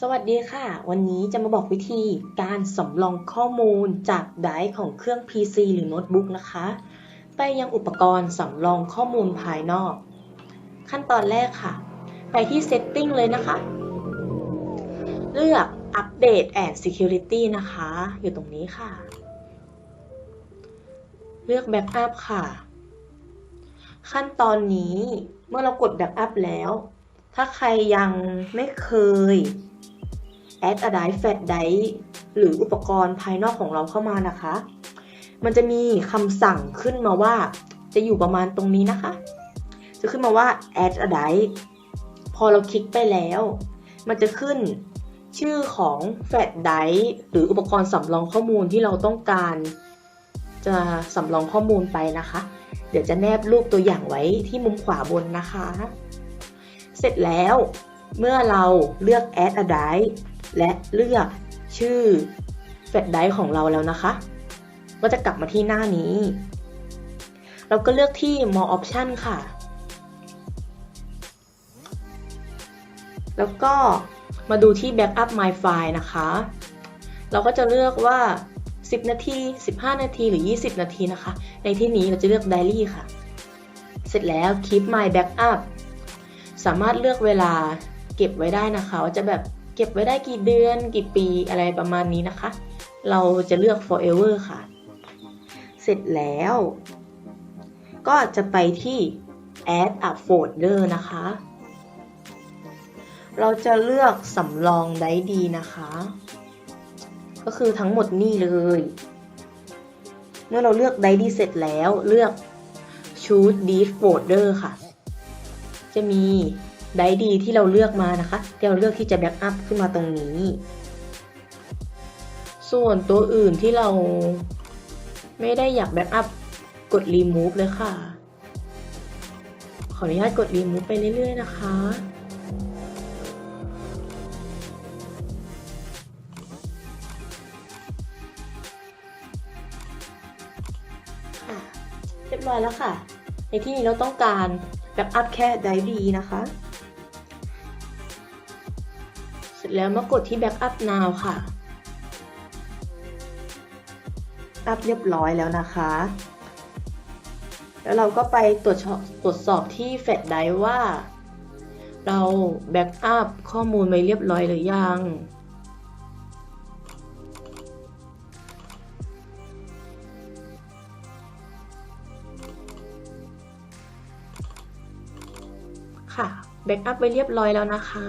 สวัสดีค่ะ วันนี้จะมาบอกวิธีการสำรองข้อมูลจากไดรฟ์ของเครื่อง PC หรือโน้ตบุ๊กนะคะ ไปยังอุปกรณ์สำรองข้อมูลภายนอก ขั้นตอนแรกค่ะ ไปที่ Setting เลยนะคะ เลือก Update and Security นะคะ อยู่ตรงนี้ค่ะ เลือก Backup ค่ะ ขั้นตอนนี้เมื่อเรากด Backup แล้ว ถ้าใครยังไม่เคย add a drive flash drive หรืออุปกรณ์ภายนอกของเราเข้ามานะคะ มันจะมีคำสั่งขึ้นมาว่าจะอยู่ประมาณตรงนี้นะคะ จะขึ้นมาว่า add a drive พอเราคลิกไปแล้ว มันจะขึ้นชื่อของ flash drive หรืออุปกรณ์สำรองข้อมูลที่เราต้องการ จะสำรองข้อมูลไปนะคะ เดี๋ยวจะแนบรูปตัวอย่างไว้ที่มุมขวาบนนะคะ เสร็จแล้ว เมื่อเราเลือก add a drive และเลือกชื่อ f a drive ของเราแล้วนะคะ ก็จะกลับมาที่หน้านี้ เราก็เลือกที่ more option ค่ะ แล้วก็มาดูที่ backup my file นะคะ เราก็จะเลือกว่า 10 นาที 15 นาที หรือ 20 นาทีนะคะ ในที่นี้เราจะเลือก daily ค่ะ เสร็จแล้ว keep my backup สามารถเลือกเวลาเก็บไว้ได้นะคะว่าจะแบบเก็บไว้ได้กี่เดือน กี่ปีอะไรประมาณนี้นะคะ เราจะเลือก forever ค่ะ เสร็จแล้ว ก็จะไปที่ add a folder นะคะ เราจะเลือกสำรองได้ดีนะคะ ก็คือทั้งหมดนี่เลย เมื่อเราเลือกได้ดีเสร็จแล้วเลือก choose this folder ค่ะ จะมีไดดีที่เราเลือกมานะคะที่เราเลือกที่จะแบ็กอัพขึ้นมาตรงนี้ ส่วนตัวอื่นที่เราไม่ได้อยากแบ็กอัพกด remove เลยค่ะ ขออนุญาตกด remove ไปเรื่อย ๆ นะคะค่ะเรียบร้อยแล้วค่ะ ในที่นี้เราต้องการ แบ็กอัพแค่ไดดีนะคะ เสร็จแล้วมากดที่ Backup Now ค่ะ อัพเรียบร้อยแล้วนะคะ แล้วเราก็ไปตรวจตรวจสอบที่แฟลชไดร์ว่า เราแบ็กอัพข้อมูลไปเรียบร้อยหรือยัง ค่ะแบ็กอัพไปเรียบร้อยแล้วนะคะ